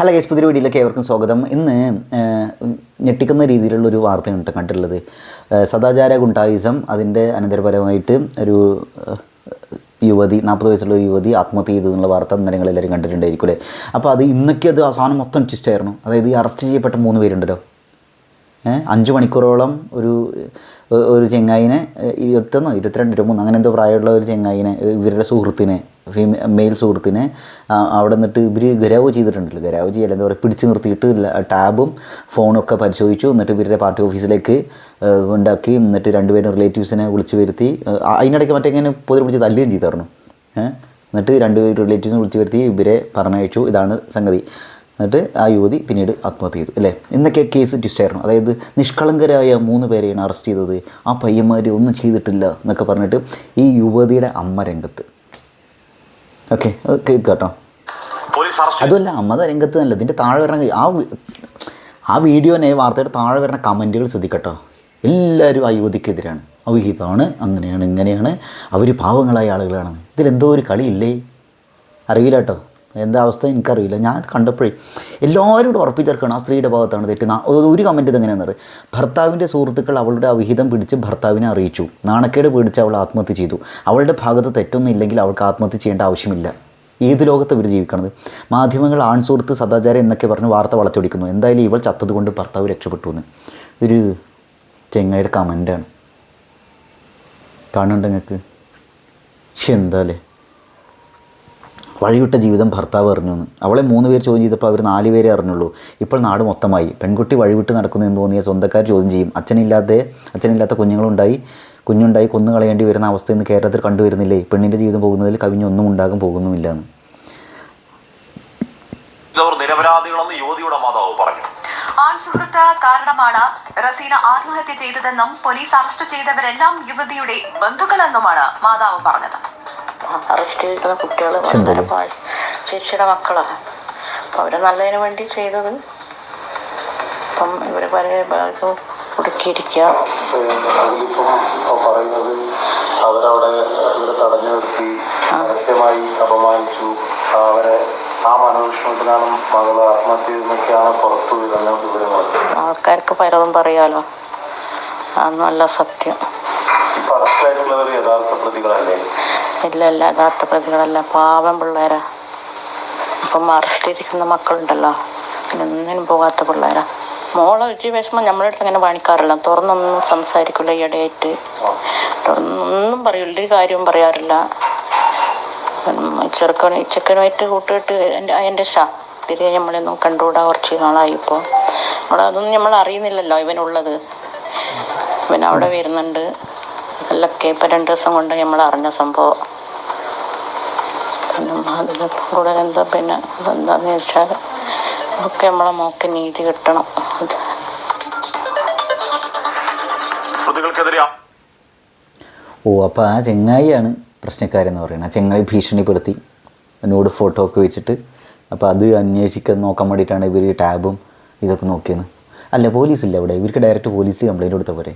Hello guys പുതിയ വീഡിയോയിലേക്ക് ഏവർക്കും സ്വാഗതം. ഇന്ന് ഞെട്ടിക്കുന്ന രീതിയിലുള്ള ഒരു വാർത്തയാണ് കേട്ടോ കണ്ടിട്ടുള്ളത്. സദാചാര ഗുണ്ടായുസം അതിന്റെ അനന്തരഫലമായിട്ട് ഒരു യുവതി നാൽപ്പത് വയസ്സുള്ള ഒരു യുവതി ആത്മഹത്യ ചെയ്തു എന്നുള്ള വാർത്ത നിങ്ങൾ എല്ലാവരും കണ്ടിട്ടുണ്ടായിരിക്കും അല്ലേ അപ്പോൾ അത് ഇന്നൊക്കെ അത് അവസാനം മൊത്തം ട്വിസ്റ്റായിരുന്നു അതായത് ഈ അറസ്റ്റ് ചെയ്യപ്പെട്ട മൂന്ന് പേരുണ്ടല്ലോ. അഞ്ച് മണിക്കൂറോളം ഒരു ഒരു ചെങ്ങായിനെ ഇരുപത്തൊന്നോ ഇരുപത്തിരണ്ട് ഇരുപത്തിമൂന്ന് അങ്ങനെ എന്തോ പ്രായമുള്ള ഒരു ചെങ്ങായിനെ ഇവരുടെ സുഹൃത്തിനെ മെയിൽ സുഹൃത്തിനെ അവിടെ നിന്നിട്ട് ഇവർ ഗരാവ് ചെയ്തിട്ടുണ്ടല്ലോ. ഗരാവ് ചെയ്യല്ല എന്താ പറയുക പിടിച്ചു നിർത്തിയിട്ട് ടാബും ഫോണും ഒക്കെ പരിശോധിച്ചു. എന്നിട്ട് ഇവരുടെ പാർട്ടി ഓഫീസിലേക്ക് ഉണ്ടാക്കി. എന്നിട്ട് രണ്ടുപേരും റിലേറ്റീവ്സിനെ വിളിച്ചു വരുത്തി. അതിനിടയ്ക്ക് മറ്റേ ഇങ്ങനെ പൊതി പിടിച്ച് തല്ലുകയും ചെയ്തായിരുന്നു. എന്നിട്ട് രണ്ട് റിലേറ്റീവ്സിനെ വിളിച്ചു വരുത്തി ഇവരെ പറഞ്ഞയച്ചു. ഇതാണ് സംഗതി. എന്നിട്ട് ആ യുവതി പിന്നീട് ആത്മഹത്യ ചെയ്തു അല്ലേ? ഇന്നൊക്കെ കേസ് ട്വിസ്റ്റായിരുന്നു അതായത് നിഷ്കളങ്കരായ മൂന്ന് പേരെയാണ് അറസ്റ്റ് ചെയ്തത്. ആ പയ്യന്മാർ ഒന്നും ചെയ്തിട്ടില്ല എന്നൊക്കെ പറഞ്ഞിട്ട് ഈ യുവതിയുടെ അമ്മ രംഗത്ത്. ഓക്കെ അത് കേട്ടോ അതുമല്ല അമ്മത രംഗത്ത് നല്ല ഇതിന്റെ താഴെ വരുന്ന ആ ആ വീഡിയോനെ വാർത്തയുടെ താഴെ വരുന്ന കമന്റുകൾ ശ്രദ്ധിക്കട്ടോ. എല്ലാവരും അയോധ്യക്കെതിരാണ്. അവിഹിതമാണ് അങ്ങനെയാണ് ഇങ്ങനെയാണ്. അവർ പാവങ്ങളായ ആളുകളാണ്. ഇതിലെന്തോ ഒരു കളിയില്ലേ? അറിയില്ല കേട്ടോ എന്താ അവസ്ഥ എനിക്കറിയില്ല. ഞാൻ കണ്ടപ്പോഴേ എല്ലാവരും കൂടെ ഉറപ്പിച്ചേർക്കണം ആ സ്ത്രീയുടെ ഭാഗത്താണ് തെറ്റ്. ഒരു കമന്റ് ഇതെങ്ങനെയാണെന്ന് പറയും ഭർത്താവിന്റെ സുഹൃത്തുക്കൾ അവളുടെ അവിഹിതം പിടിച്ച് ഭർത്താവിനെ അറിയിച്ചു. നാണക്കേട് പിടിച്ച് അവൾ ആത്മഹത്യ ചെയ്തു. അവളുടെ ഭാഗത്ത് തെറ്റൊന്നും ഇല്ലെങ്കിൽ അവൾക്ക് ആത്മഹത്യ ചെയ്യേണ്ട ആവശ്യമില്ല. ഏത് ലോകത്ത് ഇവർ ജീവിക്കണത്? മാധ്യമങ്ങൾ ആൺ സുഹൃത്ത് സദാചാരം എന്നൊക്കെ പറഞ്ഞ് വാർത്ത വളച്ചൊടിക്കുന്നു. എന്തായാലും ഇവൾ ചത്തതുകൊണ്ട് ഭർത്താവ് രക്ഷപ്പെട്ടു എന്ന്. ഒരു ചെങ്ങായിയുടെ കമന്റാണ് കാണുന്നുണ്ട് നിങ്ങൾക്ക്? പക്ഷെ എന്താ അല്ലേ? വഴിവിട്ട ജീവിതം ഭർത്താവ് അറിഞ്ഞു എന്ന്. അവളെ മൂന്ന് പേര് ചോദ്യം ചെയ്തപ്പോൾ അവർ നാല് പേരെ അറിഞ്ഞുള്ളൂ. ഇപ്പോൾ നാട് മൊത്തമായി. പെൺകുട്ടി വഴിവിട്ട് നടക്കുന്നു എന്ന് തോന്നിയ സ്വന്തക്കാർ ചോദ്യം ചെയ്യും. അച്ഛനില്ലാതെ അച്ഛനില്ലാത്ത കുഞ്ഞുങ്ങളുണ്ടായി കുഞ്ഞുണ്ടായി കൊന്നു കളയേണ്ടി വരുന്ന അവസ്ഥ ഇന്ന് കേരളത്തിൽ കണ്ടുവരുന്നില്ലേ? പെണ്ണിന്റെ ജീവിതം പോകുന്നതിൽ കവിഞ്ഞൊന്നും ഉണ്ടാകും പോകുന്നുമില്ല എന്ന്. നിരപരാധികളെന്ന് യുവതിയുടെ മാതാവ് പറഞ്ഞു. ആൺ സുഹൃത്ത് കാരണമാണ് റസീന ആത്മഹത്യ ചെയ്തതെന്നും പോലീസ് അറസ്റ്റ് ചെയ്തവരെല്ലാം യുവതിയുടെ ബന്ധുക്കളെന്നുമാണ് മാതാവ് പറഞ്ഞത്. അറസ്റ്റ് ചെയ്തിരിക്കുന്ന കുട്ടികൾ ശരി. ചേച്ചിയുടെ മക്കളാണ് അപ്പം അവരെ നല്ലതിന് വേണ്ടി ചെയ്തത്. അപ്പം ഇവർ പല ഭാഗത്തും കുടുക്കിയിരിക്കുക അതിലിപ്പം പറയുന്നത് അവരവിടെ ഇവരെ തടഞ്ഞു നിർത്തി രഹസ്യമായി അപമാനിച്ചു. അവരെ ആ മനോവിഷമത്തിലാണ് മകൾ ആത്മഹത്യ ചെയ്തെന്നൊക്കെയാണ് പുറത്തു വരുന്ന വിവരങ്ങൾ ആൾക്കാർക്ക് പലതും പറയാലോ. അതൊന്നുമല്ല സത്യം. അറസ്റ്റായിട്ടുള്ളവർ യഥാർത്ഥ പ്രതികളല്ലേ? ഇല്ല ഇല്ല യഥാർത്ഥ പ്രതികളല്ല പാവം പിള്ളേരാ. ഇപ്പം അറസ്റ്റ് ചെയ്തിരിക്കുന്ന മക്കളുണ്ടല്ലോ. ഒന്നിനും പോകാത്ത പിള്ളേരാ. മോളെ ഒരു വിഷമം നമ്മളെ അടുത്ത് അങ്ങനെ കാണിക്കാറില്ല തുറന്നൊന്നും സംസാരിക്കില്ല ഈയിടെയായിട്ട് തുറന്നൊന്നും പറയില്ല ഒരു കാര്യവും പറയാറില്ല. ചെറുക്കണി ചെക്കനുമായിട്ട് കൂട്ടിയിട്ട് എന്റെ എന്റെ ഷാ തിരികെ നമ്മളൊന്നും കണ്ടുകൂടാ കുറച്ച് നാളായി ഇപ്പോൾ. നമ്മളതൊന്നും നമ്മൾ അറിയുന്നില്ലല്ലോ ഇവനുള്ളത്. ഇവൻ അവിടെ വരുന്നുണ്ട്. അതൊക്കെ ഇപ്പം രണ്ട് ദിവസം കൊണ്ട് നമ്മൾ അറിഞ്ഞ സംഭവം. കൂടെ എന്താ പിന്നെ എന്താന്ന് വെച്ചാൽ ഒക്കെ നമ്മളെ മോക്ക് നീതി കിട്ടണം. ഓ അപ്പോൾ ആ ചെങ്ങായിയാണ് പ്രശ്നക്കാരെന്ന് പറയുന്നത്. ആ ചെങ്ങായി ഭീഷണിപ്പെടുത്തി എന്നോട് ഫോട്ടോ ഒക്കെ വെച്ചിട്ട്. അപ്പോൾ അത് അന്വേഷിക്കാൻ നോക്കാൻ വേണ്ടിയിട്ടാണ് ഇവർ ടാബും ഇതൊക്കെ നോക്കിയത്. അല്ല പോലീസില്ല അവിടെ. ഇവർക്ക് ഡയറക്റ്റ് പോലീസ് കംപ്ലയിന്റ് കൊടുത്താൽ പോരെ.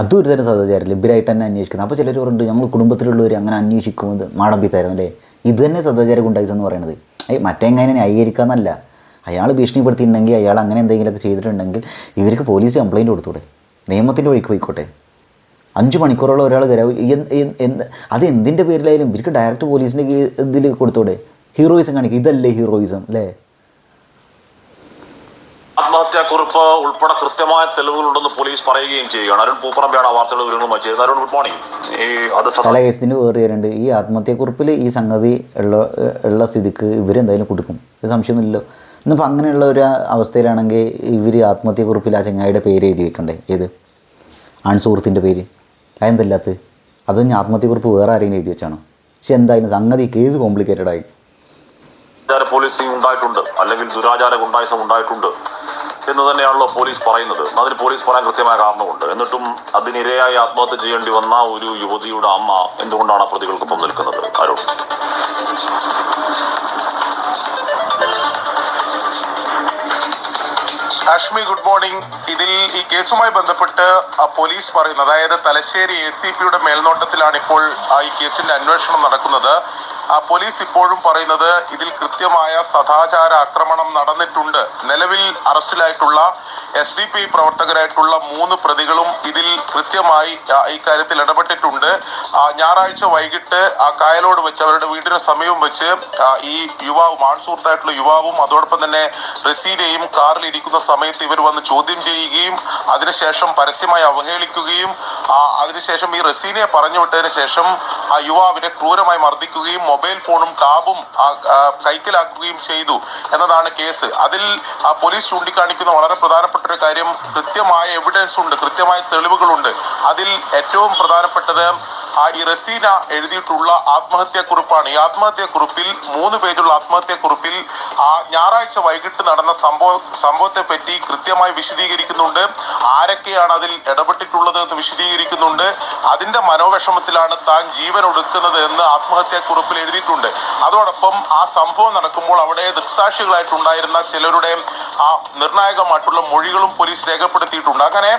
അതും ഒരു തരം സദാചാരമില്ല ഇവരായിട്ട് തന്നെ അന്വേഷിക്കുന്നത്. അപ്പോൾ ചിലർ പറഞ്ഞിട്ട് നമ്മൾ കുടുംബത്തിലുള്ളവർ അങ്ങനെ അന്വേഷിക്കുന്നത് മാടമ്പി തരം അല്ലേ? ഇത് തന്നെ സദാചാര ഗുണ്ടായിസം എന്ന് പറയുന്നത് അയ്യ മറ്റേ എങ്ങനെ ന്യായീകരിക്കാന്നല്ല. അയാൾ ഭീഷണിപ്പെടുത്തിയിട്ടുണ്ടെങ്കിൽ അയാൾ അങ്ങനെ എന്തെങ്കിലുമൊക്കെ ചെയ്തിട്ടുണ്ടെങ്കിൽ ഇവർക്ക് പോലീസ് കംപ്ലയിന്റ് കൊടുത്തൂടെ. നിയമത്തിന്റെ വഴിക്ക് പോയിക്കോട്ടെ. അഞ്ച് മണിക്കൂറോളം ഒരാൾ കരാവ് എന്ത് അത് എന്തിന്റെ പേരിലായാലും ഇവർക്ക് ഡയറക്റ്റ് പോലീസിന്റെ ഇതിൽ കൊടുത്തൂടെ. ഹീറോയിസം കാണിക്കുക ഇതല്ലേ ഹീറോയിസം അല്ലേ? ആത്മഹത്യാക്കുറിപ്പ് ഉൾപ്പെടെ കൃത്യമായ തെളിവുകളുണ്ടെന്ന് പോലീസ് പറയുകയും ചെയ്യുകയാണ്. അരുൺ പൂപ്പറമ്പയാണ് ആ വാർത്തയുടെ അരുൺ ഗുഡ് മോർണിംഗ് ഈ അത് പല കേസിന് വേറെ വരുന്നുണ്ട്. ഈ ആത്മഹത്യക്കുറിപ്പിൽ ഈ സംഗതി ഉള്ള ഉള്ള സ്ഥിതിക്ക് ഇവരെന്തായാലും കൊടുക്കും. ഇത് സംശയമൊന്നുമില്ലല്ലോ. ഇന്നിപ്പോൾ അങ്ങനെയുള്ള ഒരു അവസ്ഥയിലാണെങ്കിൽ ഇവർ ആത്മഹത്യക്കുറിപ്പിൽ ആ ചങ്ങായിയുടെ പേര് എഴുതി വെക്കണ്ടേ? ഏത്? ആൺ സുഹൃത്തിന്റെ പേര്. അതെന്തല്ലാത്ത അതൊന്നും ആത്മഹത്യക്കുറിപ്പ് വേറെ ആരെങ്കിലും എഴുതി വെച്ചാണോ? പക്ഷെ എന്തായാലും സംഗതി കേസ് കോംപ്ലിക്കേറ്റഡ് ആയി. പോലീസിംഗ് ഉണ്ടായിട്ടുണ്ട്. അല്ലെങ്കിൽ ദുരാചാര ഗുണ്ടായിസം ഉണ്ടായിട്ടുണ്ട്. എന്ന് തന്നെയാണല്ലോ പോലീസ് പറയുന്നത്. അതിന് പോലീസ് പറയാൻ കൃത്യമായ കാരണമുണ്ട്. എന്നിട്ടും അതിനിരയായി ആത്മഹത്യ ചെയ്യേണ്ടി വന്ന ഒരു യുവതിയുടെ അമ്മ എന്തുകൊണ്ടാണ് പ്രതികൾക്കൊപ്പം നിൽക്കുന്നത്? അരുൺ. Hashmi good morning. ഇതിൽ ഈ കേസുമായി ബന്ധപ്പെട്ട് പോലീസ് പറയുന്നത് അതായത് തലശ്ശേരി എ സി പിയുടെ മേൽനോട്ടത്തിലാണ് ഇപ്പോൾ ഈ കേസിന്റെ അന്വേഷണം നടക്കുന്നത്. പോലീസ് ഇപ്പോഴും പറയുന്നത് ഇതിൽ കൃത്യമായ സദാചാര ആക്രമണം നടന്നിട്ടുണ്ട്. നിലവിൽ അറസ്റ്റിലായിട്ടുള്ള എസ് ഡി പി പ്രവർത്തകരായിട്ടുള്ള മൂന്ന് പ്രതികളും ഇതിൽ കൃത്യമായി ഇക്കാര്യത്തിൽ ഇടപെട്ടിട്ടുണ്ട്. ഞായറാഴ്ച വൈകിട്ട് ആ കായലോട് വെച്ച് അവരുടെ വീടിന് സമീപം വെച്ച് ഈ യുവാവ് ആൺസുഹൃത്തായിട്ടുള്ള യുവാവും അതോടൊപ്പം തന്നെ റസീനയും കാറിൽ ഇരിക്കുന്ന സമയത്ത് ഇവർ വന്ന് ചോദ്യം ചെയ്യുകയും അതിനുശേഷം പരസ്യമായി അവഹേളിക്കുകയും അതിനുശേഷം ഈ റസീനയെ പറഞ്ഞു വിട്ടതിന് ശേഷം ആ യുവാവിനെ ക്രൂരമായി മർദ്ദിക്കുകയും മൊബൈൽ ഫോണും ടാബും കൈക്കലാക്കുകയും ചെയ്തു എന്നതാണ് കേസ്. അതിൽ പോലീസ് ചൂണ്ടിക്കാണിക്കുന്ന വളരെ പ്രധാനപ്പെട്ട ഒരു കാര്യം കൃത്യമായ എവിഡൻസ് ഉണ്ട് കൃത്യമായ തെളിവുകളുണ്ട്. അതിൽ ഏറ്റവും പ്രധാനപ്പെട്ടത് ആ ഈ റസീന എഴുതിയിട്ടുള്ള ആത്മഹത്യാക്കുറിപ്പാണ്. ഈ ആത്മഹത്യാക്കുറിപ്പിൽ മൂന്ന് പേജുള്ള ആത്മഹത്യാക്കുറിപ്പിൽ ആ ഞായറാഴ്ച വൈകിട്ട് നടന്ന സംഭവം സംഭവത്തെ പറ്റി കൃത്യമായി വിശദീകരിക്കുന്നുണ്ട്. ആരൊക്കെയാണ് അതിൽ ഇടപെട്ടിട്ടുള്ളത് എന്ന് വിശദീകരിക്കുന്നുണ്ട്. അതിന്റെ മനോവിഷമത്തിലാണ് താൻ ജീവൻ ഒടുക്കുന്നത് എന്ന് ആത്മഹത്യാക്കുറിപ്പിൽ എഴുതിയിട്ടുണ്ട്. അതോടൊപ്പം ആ സംഭവം നടക്കുമ്പോൾ അവിടെ ദൃക്സാക്ഷികളായിട്ടുണ്ടായിരുന്ന ചിലരുടെ ആ നിർണായകമായിട്ടുള്ള മൊഴികളും പോലീസ് രേഖപ്പെടുത്തിയിട്ടുണ്ട്. അങ്ങനെ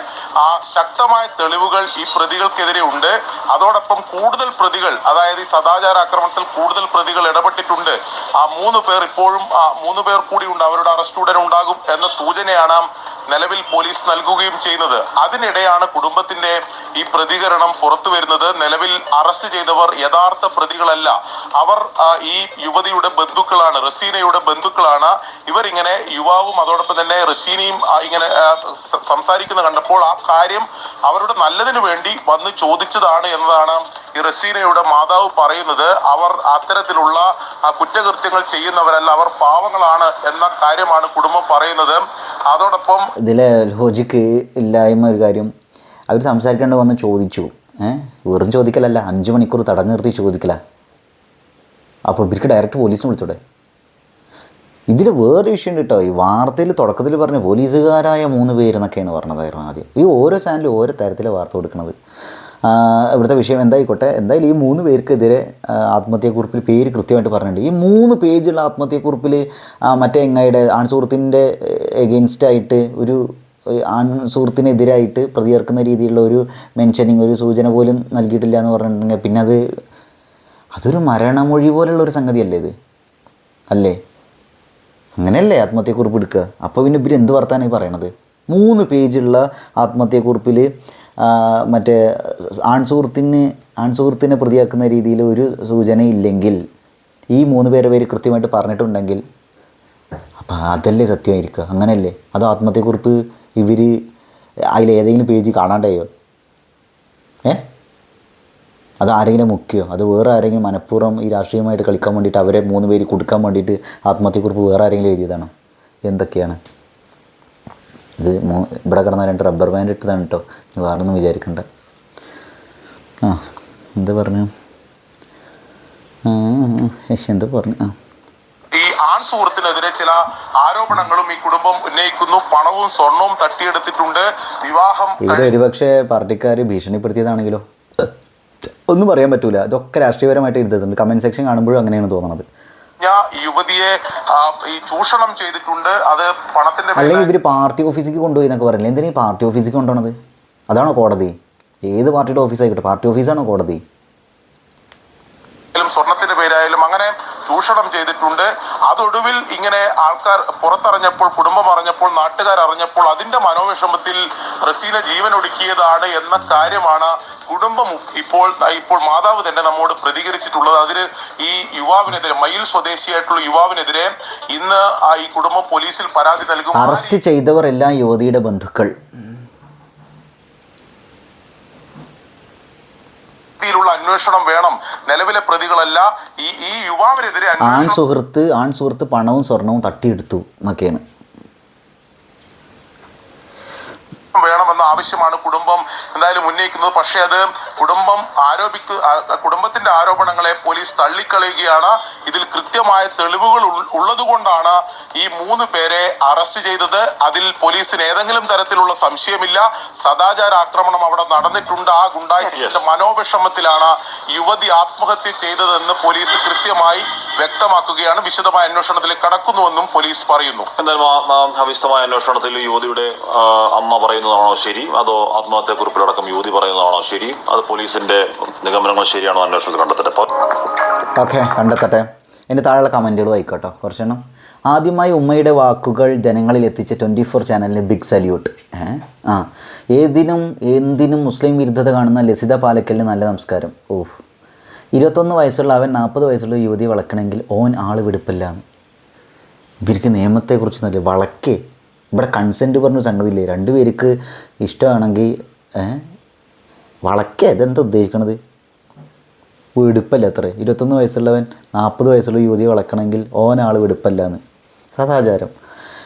ആ ശക്തമായ തെളിവുകൾ ഈ പ്രതികൾക്കെതിരെ ഉണ്ട്. അതോടൊപ്പം കൂടുതൽ പ്രതികൾ അതായത് ഈ സദാചാര ആക്രമണത്തിൽ കൂടുതൽ പ്രതികൾ ഇടപെട്ടിട്ടുണ്ട്. ആ മൂന്ന് പേർ ഇപ്പോഴും ആ മൂന്ന് പേർ കൂടി ഉണ്ട്. അവരുടെ അറസ്റ്റ് ഉടൻ ഉണ്ടാകും എന്ന സൂചനയാണ് നിലവിൽ പോലീസ് നൽകുകയും ചെയ്യുന്നത്. അതിനിടെയാണ് കുടുംബത്തിന്റെ ഈ പ്രതികരണം പുറത്തു വരുന്നത്. നിലവിൽ അറസ്റ്റ് ചെയ്തവർ യഥാർത്ഥ പ്രതികളല്ല. അവർ ഈ യുവതിയുടെ ബന്ധുക്കളാണ് റസീനയുടെ ബന്ധുക്കളാണ്. ഇവരിങ്ങനെ യുവാവും അതോടൊപ്പം തന്നെ റസീനയും ഇങ്ങനെ സംസാരിക്കുന്ന കണ്ടപ്പോൾ ആ കാര്യം അവരുടെ നല്ലതിനു വേണ്ടി വന്ന് ചോദിച്ചതാണ് എന്നതാണ് ഈ റസീനയുടെ മാതാവ് പറയുന്നത്. അവർ അത്തരത്തിലുള്ള കുറ്റകൃത്യങ്ങൾ ചെയ്യുന്നവരല്ല. അവർ പാവങ്ങളാണ് എന്ന കാര്യമാണ് കുടുംബം പറയുന്നത്. അതോടൊപ്പം ഇതിലെ ലോജിക്ക് ഇല്ലായ്മ ഒരു കാര്യം. അവർ സംസാരിക്കേണ്ട വന്ന് ചോദിച്ചു. ഏഹ് വെറും ചോദിക്കലല്ല അഞ്ച് മണിക്കൂർ തടഞ്ഞു നിർത്തി ചോദിക്കല. അപ്പോൾ ഇവർക്ക് ഡയറക്റ്റ് പോലീസിനെ വിളിച്ചൂടെ. ഇതിൽ വേറെ വിഷയം ഉണ്ട് കേട്ടോ ഈ വാർത്തയിൽ തുടക്കത്തിൽ പറഞ്ഞ പോലീസുകാരായ മൂന്ന് പേരെന്നൊക്കെയാണ് പറഞ്ഞതായിരുന്നു ആദ്യം. ഈ ഓരോ ചാനലും ഓരോ തരത്തിലെ വാർത്ത കൊടുക്കുന്നത് ഇവിടുത്തെ വിഷയം എന്തായിക്കോട്ടെ? എന്തായാലും ഈ മൂന്ന് പേർക്കെതിരെ ആത്മഹത്യക്കുറിപ്പിൽ പേര് കൃത്യമായിട്ട് പറഞ്ഞിട്ടുണ്ട്. ഈ മൂന്ന് പേജുള്ള ആത്മഹത്യാക്കുറിപ്പിൽ മറ്റേ എങ്ങയുടെ ആൺസുഹൃത്തിന്റെ എഗെയിൻസ്റ്റായിട്ട് ഒരു ആൺ സുഹൃത്തിനെതിരായിട്ട് പ്രതിചേർക്കുന്ന രീതിയിലുള്ള ഒരു മെൻഷനിങ് ഒരു സൂചന പോലും നൽകിയിട്ടില്ല എന്ന് പറഞ്ഞിട്ടുണ്ടെങ്കിൽ പിന്നെ അത് അതൊരു മരണമൊഴി പോലുള്ള ഒരു സംഗതിയല്ലേ ഇത്? അല്ലേ? അങ്ങനെയല്ലേ ആത്മഹത്യക്കുറിപ്പ് എടുക്കുക? അപ്പോൾ പിന്നെ ഇവർ എന്ത് വർത്താനായി പറയണത്? മൂന്ന് പേജുള്ള ആത്മഹത്യക്കുറിപ്പിൽ മറ്റേ ആൺസുഹൃത്തിന് ആൺസുഹൃത്തിനെ പ്രതിയാക്കുന്ന രീതിയിൽ ഒരു സൂചനയില്ലെങ്കിൽ ഈ മൂന്ന് പേരെ പേര് കൃത്യമായിട്ട് പറഞ്ഞിട്ടുണ്ടെങ്കിൽ അപ്പം അതല്ലേ സത്യമായിരിക്കുക അങ്ങനെയല്ലേ അത് ആത്മഹത്യക്കുറിപ്പ് ഇവർ അതിലേതെങ്കിലും പേജ് കാണാണ്ടായോ? ഏ? അത് ആരെങ്കിലും മുക്കിയോ? അത് വേറെ ആരെങ്കിലും മനഃപൂർവം ഈ രാഷ്ട്രീയമായിട്ട് കളിക്കാൻ വേണ്ടിയിട്ട് അവരെ മൂന്ന് പേര് കൊടുക്കാൻ വേണ്ടിയിട്ട് ആത്മഹത്യക്കുറിപ്പ് വേറെ ആരെങ്കിലും എഴുതിയതാണോ? എന്തൊക്കെയാണ്? ഇത് മൂ ഇവിടെ കിടന്ന രണ്ട് റബ്ബർ ബാൻഡ് ഇട്ടതാണ് കേട്ടോ ഇനി വേറൊന്നും വിചാരിക്കണ്ട. ആ എന്താ പറഞ്ഞു? എന്ത് പറഞ്ഞു? ആ. ആൺ സുഹൃത്തിനെതിരെ ചില ആരോപണങ്ങളും ഈ കുടുംബം ഉന്നയിക്കുന്നു. പണവും സ്വർണവും തട്ടിയെടുത്തിട്ടുണ്ട്. വിവാഹം ഇവിടെ ഒരുപക്ഷെ പാർട്ടിക്കാർ ഭീഷണിപ്പെടുത്തിയതാണെങ്കിലോ? ഒന്നും പറയാൻ പറ്റൂല. ഇതൊക്കെ രാഷ്ട്രീയപരമായിട്ട് എഴുതുന്നുണ്ട് കമന്റ് സെക്ഷൻ കാണുമ്പോഴും അങ്ങനെയാണ് തോന്നുന്നത് കഴിഞ്ഞ യുവതിയെ ഈ ചൂഷണം ചെയ്തിട്ടുണ്ട്. അത് പണത്തിന്റെ അല്ലെങ്കിൽ ഇവർ ഇവർ പാർട്ടി ഓഫീസിലേക്ക് കൊണ്ടുപോയി എന്നൊക്കെ പറയുന്നത് എന്തിനാ ഈ പാർട്ടി ഓഫീസിലേക്ക് കൊണ്ടുപോണത്? അതാണോ കോടതി? ഏത് പാർട്ടിയുടെ ഓഫീസായിക്കോട്ടെ? പാർട്ടി ഓഫീസാണോ കോടതി? ആയാലും സ്വർണത്തിന്റെ പേരായാലും അങ്ങനെ ചൂഷണം ചെയ്തിട്ടുണ്ട്. അതൊടുവിൽ ഇങ്ങനെ ആൾക്കാർ പുറത്തറിഞ്ഞപ്പോൾ കുടുംബം അറിഞ്ഞപ്പോൾ നാട്ടുകാർ അറിഞ്ഞപ്പോൾ അതിന്റെ മനോവിഷമത്തിൽ റസീന ജീവൻ ഒടുക്കിയതാണ് എന്ന കാര്യമാണ് കുടുംബം ഇപ്പോൾ ഇപ്പോൾ മാതാവ് തന്നെ നമ്മോട് പ്രതികരിച്ചിട്ടുള്ളത്. അതിന് ഈ യുവാവിനെതിരെ മയിൽ സ്വദേശിയായിട്ടുള്ള യുവാവിനെതിരെ ഇന്ന് ഈ കുടുംബം പോലീസിൽ പരാതി നൽകും. അറസ്റ്റ് ചെയ്തവർ എല്ലാം യുവതിയുടെ ബന്ധുക്കൾ. രീതിയിലുള്ള അന്വേഷണം വേണം. നിലവിലെ പ്രതികളല്ല. ഈ ഈ യുവാവിനെതിരെ ആൺ സുഹൃത്ത് ആൺ സുഹൃത്ത് പണവും സ്വർണവും തട്ടിയെടുത്തു എന്നൊക്കെയാണ്. വേണമെന്ന ആവശ്യമാണ് കുടുംബം എന്തായാലും ഉന്നയിക്കുന്നത്. പക്ഷേ അത് കുടുംബം ആരോപിക്കു കുടുംബത്തിന്റെ ആരോപണങ്ങളെ പോലീസ് തള്ളിക്കളയുകയാണ്. ഇതിൽ കൃത്യമായ തെളിവുകൾ ഉള്ളതുകൊണ്ടാണ് ഈ മൂന്ന് പേരെ അറസ്റ്റ് ചെയ്തത്. അതിൽ പോലീസിന് ഏതെങ്കിലും തരത്തിലുള്ള സംശയമില്ല. സദാചാര ആക്രമണം അവിടെ നടന്നിട്ടുണ്ട്. ആ ഗുണ്ടായിസത്തിന്റെ മനോവിഷമത്തിലാണ് യുവതി ആത്മഹത്യ ചെയ്തതെന്ന് പോലീസ് കൃത്യമായി വ്യക്തമാക്കുകയാണ്. വിശദമായ അന്വേഷണത്തിൽ കടക്കുന്നുവെന്നും പോലീസ് പറയുന്നു. എന്തായാലും അന്വേഷണത്തിൽ യുവതിയുടെ അമ്മ അമ്മ പറയുന്നതാണോ ശരി? അതോ ആത്മഹത്യാക്കുറിപ്പിലടക്കം യുവതി പറയുന്നതാണോ ശരി? അത് പോലീസിന്റെ നിഗമനങ്ങൾ ശരിയാണോ അന്വേഷണത്തിൽ കണ്ടെത്തട്ടെ? ഓക്കെ കണ്ടെത്തട്ടെ. എന്റെ താഴെയുള്ള കമന്റുകൾ വായിക്കോട്ടോ കുറച്ചെണ്ണം. ആദ്യമായി ഉമ്മയുടെ വാക്കുകൾ ജനങ്ങളിൽ എത്തിച്ച ട്വന്റി ഫോർ ചാനലിന് ബിഗ് സല്യൂട്ട് ആ. ഏതിനും എന്തിനും മുസ്ലിം വിരുദ്ധത കാണുന്ന ലസിത പാലക്കലിന് നല്ല നമസ്കാരം. ഓഹ്. ഇരുപത്തൊന്ന് വയസ്സുള്ള അവൻ നാൽപ്പത് വയസ്സുള്ള യുവതി വളക്കണമെങ്കിൽ ഓൻ ആൾ വിടുപ്പില്ല ഇവർക്ക് നിയമത്തെക്കുറിച്ച് നല്ല വളക്കേ. ഇവിടെ കൺസെന്റ് പറഞ്ഞ സംഗതിയില്ലേ? രണ്ട് പേർക്ക് ഇഷ്ടമാണെങ്കിൽ വളക്ക ഇതെന്താ ഉദ്ദേശിക്കണത്? വെടുപ്പല്ല അത്ര. ഇരുപത്തൊന്ന് വയസ്സുള്ളവൻ നാൽപ്പത് വയസ്സുള്ള യുവതി വളക്കണമെങ്കിൽ ഓനാൾ വെടുപ്പല്ല എന്ന് സദാചാരം.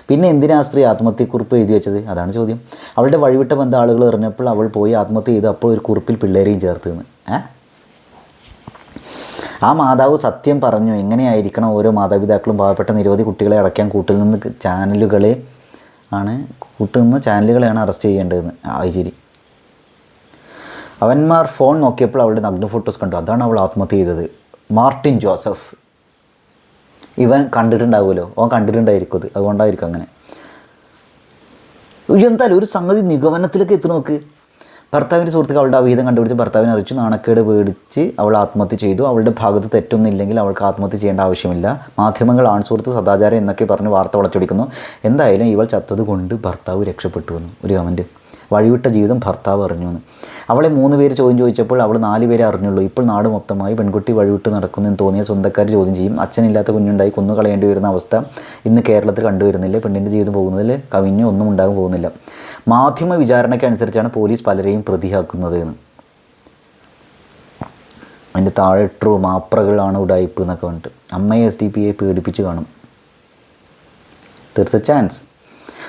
പിന്നെ എന്തിനാ സ്ത്രീ ആത്മഹത്യക്കുറിപ്പ് എഴുതി വെച്ചത്? അതാണ് ചോദ്യം. അവളുടെ വഴിവിട്ട ബന്ധ ആളുകൾ എറിഞ്ഞപ്പോൾ അവൾ പോയി ആത്മഹത്യ ചെയ്തു. അപ്പോൾ ഒരു കുറിപ്പിൽ പിള്ളേരെയും ചേർത്ത് നിന്ന് ആ മാതാവ് സത്യം പറഞ്ഞു. എങ്ങനെയായിരിക്കണം ഓരോ മാതാപിതാക്കളും പാവപ്പെട്ട നിരവധി കുട്ടികളെ അടയ്ക്കാൻ കൂട്ടിൽ നിന്ന് ചാനലുകളെ ആണ് കൂട്ടുന്ന ചാനലുകളെയാണ് അറസ്റ്റ് ചെയ്യേണ്ടതെന്ന് ശരി അവന്മാർ ഫോൺ നോക്കിയപ്പോൾ അവളുടെ നഗ്ന ഫോട്ടോസ് കണ്ടു. അതാണ് അവൾ ആത്മഹത്യ ചെയ്തത്. മാർട്ടിൻ ജോസഫ്. ഇവൻ കണ്ടിട്ടുണ്ടാവുമല്ലോ. അവൻ കണ്ടിട്ടുണ്ടായിരിക്കും അത്. അതുകൊണ്ടായിരിക്കും അങ്ങനെ. എന്തായാലും ഒരു സംഗതി നിഗമനത്തിലേക്ക് എത്തി നോക്ക്. ഭർത്താവിന്റെ സുഹൃത്തുക്കൾ അവളുടെ അവിഹിതം കണ്ടുപിടിച്ച് ഭർത്താവിനെ അറിയിച്ചു. നാണക്കേട് പേടിച്ച് അവൾ ആത്മഹത്യ ചെയ്തു. അവളുടെ ഭാഗത്ത് തെറ്റൊന്നുമില്ലെങ്കിൽ അവൾക്ക് ആത്മഹത്യ ചെയ്യേണ്ട ആവശ്യമില്ല. മാധ്യമങ്ങൾ ആൺസുഹൃത്ത് സദാചാരം എന്നൊക്കെ പറഞ്ഞ് വാർത്ത വളച്ചൊടിക്കുന്നു. എന്തായാലും ഇവൾ ചത്തത് കൊണ്ട് ഭർത്താവ് രക്ഷപ്പെട്ടു വന്നു ഒരു കമന്റ് വഴിവിട്ട ജീവിതം ഭർത്താവ് അറിഞ്ഞു എന്ന്. അവളെ മൂന്ന് പേര് ചോദ്യം ചോദിച്ചപ്പോൾ അവൾ നാല് പേരെ അറിഞ്ഞുള്ളൂ. ഇപ്പോൾ നാട് മൊത്തമായി പെൺകുട്ടി വഴിവിട്ട് നടക്കുന്നെന്ന് തോന്നിയ സ്വന്തക്കാർ ചോദ്യം ചെയ്യും. അച്ഛനില്ലാത്ത കുഞ്ഞുണ്ടായി കൊന്നു കളയേണ്ടി വരുന്ന അവസ്ഥ ഇന്ന് കേരളത്തിൽ കണ്ടുവരുന്നില്ല. പെണ്ണിന്റെ ജീവിതം പോകുന്നതിൽ കവിഞ്ഞ് ഒന്നും ഉണ്ടാകാൻ പോകുന്നില്ല. മാധ്യമ വിചാരണയ്ക്കനുസരിച്ചാണ് പോലീസ് പലരെയും പ്രതിയാക്കുന്നത് എന്ന്. അതിന്റെ താഴെ ട്രൂ മാപ്രകളാണ് ഉടായ്പ് എന്നൊക്കെ പറഞ്ഞിട്ട്. അമ്മയെ എസ് ഡി പി പേടിപ്പിച്ച് കാണും. തീർച്ച ചാൻസ്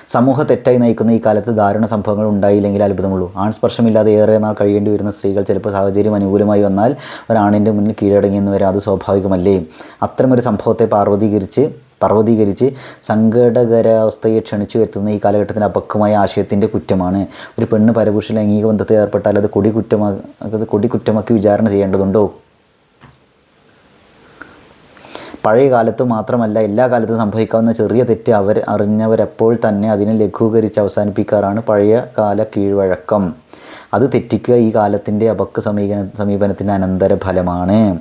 സമൂഹ തെറ്റായി നയിക്കുന്ന ഈ കാലത്ത് ദാരുണ സംഭവങ്ങൾ ഉണ്ടായില്ലെങ്കിൽ അത്ഭുതമുള്ളൂ. ആൺ സ്പർശമില്ലാതെ ഏറെ നാൾ കഴിയേണ്ടി വരുന്ന സ്ത്രീകൾ ചിലപ്പോൾ സാഹചര്യം അനുകൂലമായി വന്നാൽ ഒരാണിന്റെ മുന്നിൽ കീഴടങ്ങിയെന്ന് വരെ അത് സ്വാഭാവികമല്ലേ? അത്തരമൊരു സംഭവത്തെ പാർവതീകരിച്ച് പർവതീകരിച്ച് സങ്കടകരാവസ്ഥയെ ക്ഷണിച്ചു വരുത്തുന്ന ഈ കാലഘട്ടത്തിന്റെ അപക്വമായ ആശയത്തിന്റെ കുറ്റമാണ്. ഒരു പെണ്ണ് പരപുരുഷ ലൈംഗിക ബന്ധത്തിൽ ഏർപ്പെട്ടാൽ അത് കൊടി കുറ്റമാ അത് കൊടി കുറ്റമാക്കി വിചാരണ ചെയ്യേണ്ടതുണ്ടോ? പഴയ കാലത്ത് മാത്രമല്ല എല്ലാ കാലത്തും സംഭവിക്കാവുന്ന ചെറിയ തെറ്റ് അവർ അറിഞ്ഞവരപ്പോൾ തന്നെ അതിനെ ലഘൂകരിച്ച് അവസാനിപ്പിക്കാറാണ് പഴയ കാല കീഴ്വഴക്കം. അത് തെറ്റിക്കുക ഈ കാലത്തിന്റെ അപക്ക സമീപന സമീപനത്തിന്റെ അനന്തര ഫലമാണ്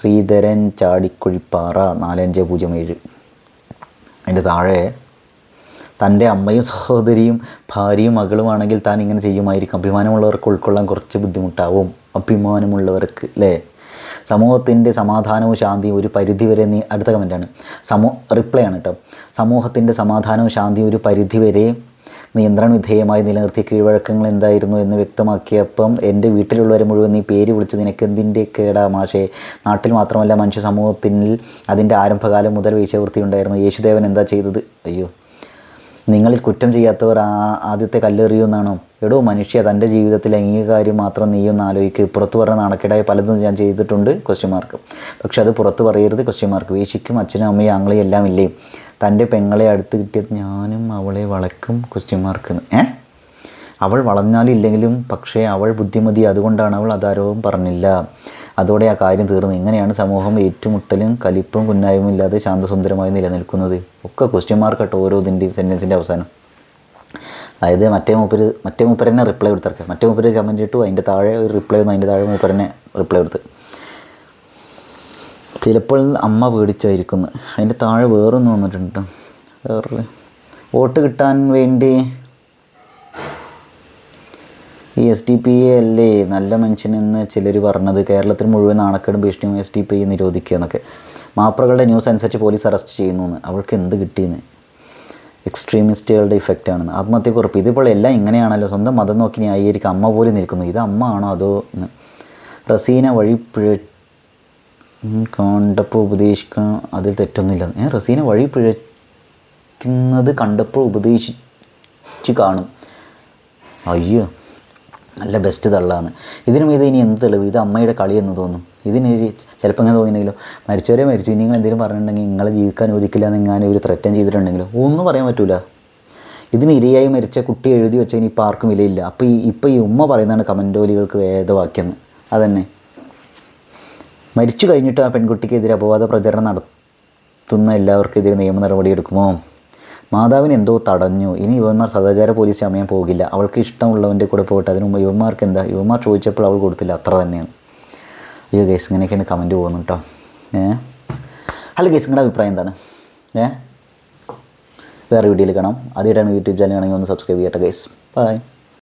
ശ്രീധരൻ ചാടിക്കുഴിപ്പാറ നാലഞ്ച് പൂജ്യം ഏഴ്. അതിന്റെ താഴെ തന്റെ അമ്മയും സഹോദരിയും ഭാര്യയും മകളുമാണെങ്കിൽ താൻ ഇങ്ങനെ ചെയ്യുമായിരിക്കും. അഭിമാനമുള്ളവർക്ക് ഉൾക്കൊള്ളാൻ കുറച്ച് ബുദ്ധിമുട്ടാവും. അഭിമാനമുള്ളവർക്ക് അല്ലേ സമൂഹത്തിന്റെ സമാധാനവും ശാന്തിയും ഒരു പരിധിവരെ നീ അടുത്ത കമന്റാണ് സമൂ റിപ്ലൈ ആണ് കേട്ടോ സമൂഹത്തിന്റെ സമാധാനവും ശാന്തിയും ഒരു പരിധിവരെ നിയന്ത്രണ വിധേയമായി നിലനിർത്തിയ കീഴ്വഴക്കങ്ങൾ എന്തായിരുന്നു എന്ന് വ്യക്തമാക്കിയപ്പം എന്റെ വീട്ടിലുള്ളവരെ മുഴുവൻ നീ പേര് വിളിച്ചു. നിനക്കെന്തിന്റെ കേടാ മാഷേ? നാട്ടിൽ മാത്രമല്ല മനുഷ്യ സമൂഹത്തിൽ അതിന്റെ ആരംഭകാലം മുതൽ വീഴ്ചവൃത്തി ഉണ്ടായിരുന്നു യേശുദേവൻ എന്താ ചെയ്തത്? അയ്യോ. നിങ്ങളിൽ കുറ്റം ചെയ്യാത്തവർ ആ ആദ്യത്തെ കല്ലെറിയുമെന്നാണോ? എടോ മനുഷ്യ തന്റെ ജീവിതത്തിൽ അംഗീകാര്യം മാത്രം നീയൊന്ന് ആലോചിക്കുക പുറത്തു പറഞ്ഞ നാണക്കേടായ പലതും ഞാൻ ചെയ്തിട്ടുണ്ട് ക്വസ്റ്റ്യൻ മാർക്ക് പക്ഷെ അത് പുറത്ത് പറയരുത് ക്വസ്റ്റ്യൻ മാർക്ക് വീശിക്കും അച്ഛനും അമ്മയും ആങ്ങളെയും എല്ലാം ഇല്ലേ തന്റെ പെങ്ങളെ അടുത്ത് കിട്ടിയത് ഞാനും അവളെ വളക്കും ക്വസ്റ്റ്യൻ മാർക്ക് ഏ? അവൾ വളഞ്ഞാലില്ലെങ്കിലും പക്ഷേ അവൾ ബുദ്ധിമതി അതുകൊണ്ടാണ് അവൾ അതാരവും പറഞ്ഞില്ല. അതോടെ ആ കാര്യം തീർന്നു. ഇങ്ങനെയാണ് സമൂഹം ഏറ്റുമുട്ടലും കലിപ്പും കുന്നായും ഇല്ലാതെ ശാന്തസുന്ദരമായി നിലനിൽക്കുന്നത്. ഒക്കെ ക്വസ്റ്റ്യൻ മാർക്ക് കേട്ടോ ഓരോ ഇതിന്റെയും സെന്റൻസിന്റെ അവസാനം. അതായത് മറ്റേ മൂപ്പര് മറ്റേ മൂപ്പര് തന്നെ റിപ്ലൈ കൊടുത്തിറക്കുക മറ്റേ മൂപ്പര് കമന്റ് ഇട്ടു അതിന്റെ താഴെ ഒരു റിപ്ലൈ വന്നു അതിന്റെ താഴെ മൂപ്പരനെ റിപ്ലൈ കൊടുത്ത്. ചിലപ്പോൾ അമ്മ പേടിച്ചായിരിക്കുന്നു. അതിന്റെ താഴെ വേറൊന്ന് വന്നിട്ടുണ്ട്. വേറെ വോട്ട് കിട്ടാൻ വേണ്ടി ഈ എസ് ഡി പി എ അല്ലേ? നല്ല മനുഷ്യനെന്ന് ചിലർ പറഞ്ഞത് കേരളത്തിൽ മുഴുവൻ നാണക്കേടും ഭീഷണിയും എസ് ഡി പി ഐ നിരോധിക്കുക എന്നൊക്കെ. മാപ്രകളുടെ ന്യൂസ് അനുസരിച്ച് പോലീസ് അറസ്റ്റ് ചെയ്യുന്നു എന്ന് അവൾക്ക് എന്ത് കിട്ടിയെന്ന് എക്സ്ട്രീമിസ്റ്റുകളുടെ ഇഫക്റ്റ് ആണെന്ന്. ആത്മഹത്യക്കുറിപ്പ്. ഇതിപ്പോൾ എല്ലാം ഇങ്ങനെയാണല്ലോ. സ്വന്തം മതം നോക്കി ന്യായീകരിക്കുക. അമ്മ പോലെ നിൽക്കുന്നു. ഇത് അമ്മ ആണോ അതോ എന്ന് റസീന വഴി കണ്ടപ്പോൾ ഉപദേശിക്കാൻ അതിൽ തെറ്റൊന്നുമില്ല. ഞാൻ റസീന വഴി പിഴയ്ക്കുന്നത് കണ്ടപ്പോൾ ഉപദേശിച്ച് കാണും. അയ്യോ. നല്ല ബെസ്റ്റ് തള്ളാണ് ഇതിനും ഇത് ഇനി എന്ത് തെളിവ്? ഇത് അമ്മയുടെ കളി എന്ന് തോന്നും. ഇതിനെതിരെ ചിലപ്പോൾ ഇങ്ങനെ തോന്നിയെങ്കിലോ മരിച്ചവരെ മരിച്ചു. ഇനി നിങ്ങൾ എന്തെങ്കിലും പറഞ്ഞിട്ടുണ്ടെങ്കിൽ നിങ്ങളെ ജീവിക്കാൻ അനുവദിക്കില്ല എന്ന് ഇങ്ങനെ ഒരു ത്രെറ്റൻ ചെയ്തിട്ടുണ്ടെങ്കിലോ? ഒന്നും പറയാൻ പറ്റില്ല ഇതിന് ഇരയായി മരിച്ച കുട്ടി എഴുതി വെച്ചതിന് ഇപ്പോൾ ആർക്കും വിലയില്ല. അപ്പോൾ ഈ ഇപ്പോൾ ഈ ഉമ്മ പറയുന്നതാണ് കമന്റോലികൾക്ക് വേദവാക്യം. അതന്നെ. മരിച്ചു കഴിഞ്ഞിട്ട് ആ പെൺകുട്ടിക്കെതിരെ അപവാദ പ്രചരണം നടത്തുന്ന എല്ലാവർക്കെതിരെ നിയമ നടപടിയെടുക്കുമോ? മാതാവിന് എന്തോ തടഞ്ഞു. ഇനി യുവന്മാർ സദാചാര പോലീസ് സമയം പോകില്ല. അവൾക്ക് ഇഷ്ടമുള്ളവന്റെ കൂടെ പോയിട്ട് അതിന് മുമ്പ് യുവന്മാർക്ക് എന്താ? യുവന്മാർ ചോദിച്ചപ്പോൾ അവൾ കൊടുത്തില്ല. അത്ര തന്നെയാണ്. അയ്യോ ഗൈസ് ഇങ്ങനെയൊക്കെയാണ് കമന്റ് പോകുന്നു കേട്ടോ ഏ? അല്ല ഗൈസ് നിങ്ങളുടെ അഭിപ്രായം എന്താണ്? ഏ? വേറെ വീഡിയോയിൽ കാണാം. ആദ്യമായിട്ടാണ് യൂട്യൂബ് ചാനൽ ആണെങ്കിൽ ഒന്ന് സബ്സ്ക്രൈബ് ചെയ്യട്ടെ ഗൈസ് ബൈ